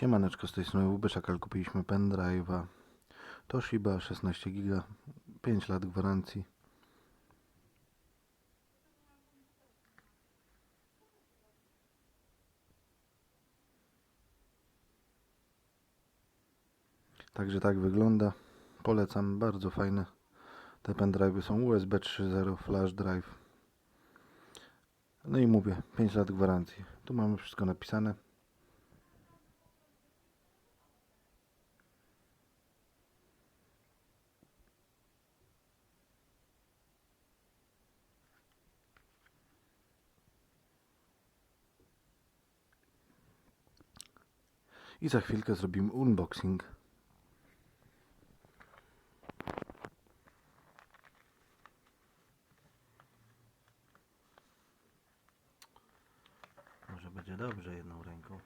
Siemaneczko, z tej strony Ubeszakal. Kupiliśmy pendrive'a Toshiba 16 giga, 5 lat gwarancji. Także tak wygląda. Polecam, bardzo fajne. Te pendrive'y są USB 3.0 flash drive. No i mówię, 5 lat gwarancji. Tu mamy wszystko napisane. I za chwilkę zrobimy unboxing. Może będzie dobrze jedną ręką.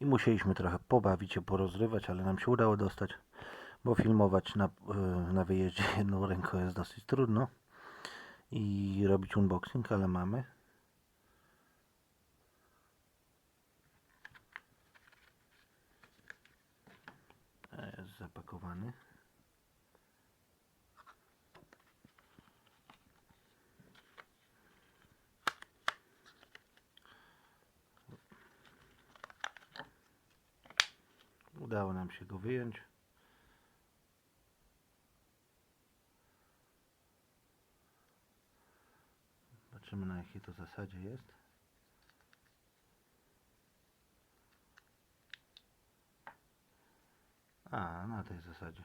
I musieliśmy trochę pobawić się, porozrywać, ale nam się udało dostać, bo filmować na, y, na wyjeździe jedną ręką jest dosyć trudno i robić unboxing, ale mamy. Jest zapakowany. Udało nam się go wyjąć. Zobaczymy na jakiej to zasadzie jest. A, na tej zasadzie.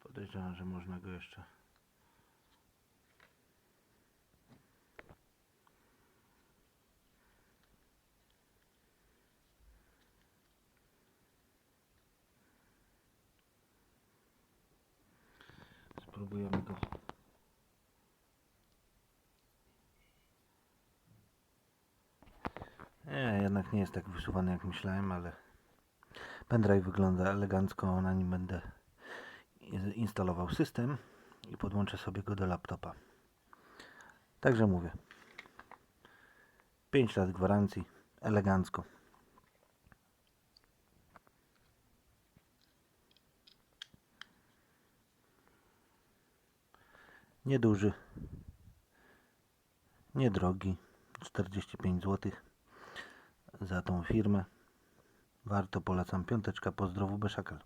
Podejrzewam, że można go jeszcze Spróbujemy go. Nie, jednak nie jest tak wysuwany jak myślałem, ale pendrive wygląda elegancko. Na nim będę instalował system i podłączę sobie go do laptopa. Także mówię. 5 lat gwarancji, elegancko. Nieduży, niedrogi, 45 zł za tą firmę. Warto, polecam. Piąteczka, pozdrowu Beszakal.